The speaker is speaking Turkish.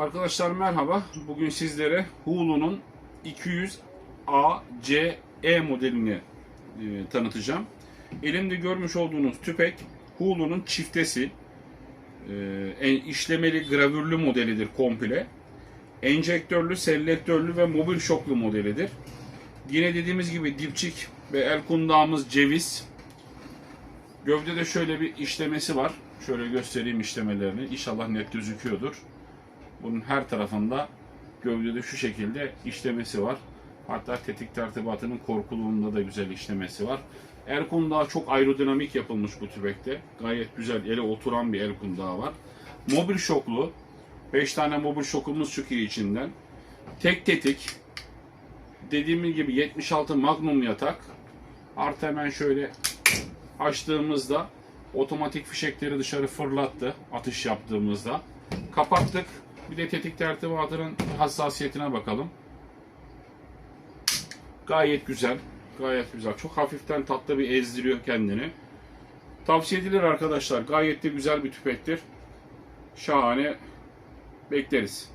Arkadaşlar merhaba. Bugün sizlere Hulu'nun 200ACE modelini e, tanıtacağım. Elimde görmüş olduğunuz tüpek Hulu'nun çiftesi. E, işlemeli gravürlü modelidir komple. Enjektörlü, selektörlü ve mobil şoklu modelidir. Yine dediğimiz gibi dipçik ve el kundağımız ceviz. Gövdede şöyle bir işlemesi var. Şöyle göstereyim işlemelerini. İnşallah net gözüküyordur. Bunun her tarafında gövdede şu şekilde işlemesi var. Hatta tetik tertibatının korkuluğunda da güzel işlemesi var. El kundağı çok aerodinamik yapılmış bu tübekte. Gayet güzel ele oturan bir el kundağı var. Mobil şoklu. 5 tane mobil şokumuz çıkıyor içinden. Tek tetik. Dediğim gibi 76 magnum yatak. Artı hemen şöyle açtığımızda otomatik fişekleri dışarı fırlattı atış yaptığımızda. Kapattık. Bir de tetik tertibatının hassasiyetine bakalım. Gayet güzel. Gayet güzel. Çok hafiften tatlı bir ezdiriyor kendini. Tavsiye edilir arkadaşlar. Gayet de güzel bir tüpektir. Şahane. Bekleriz.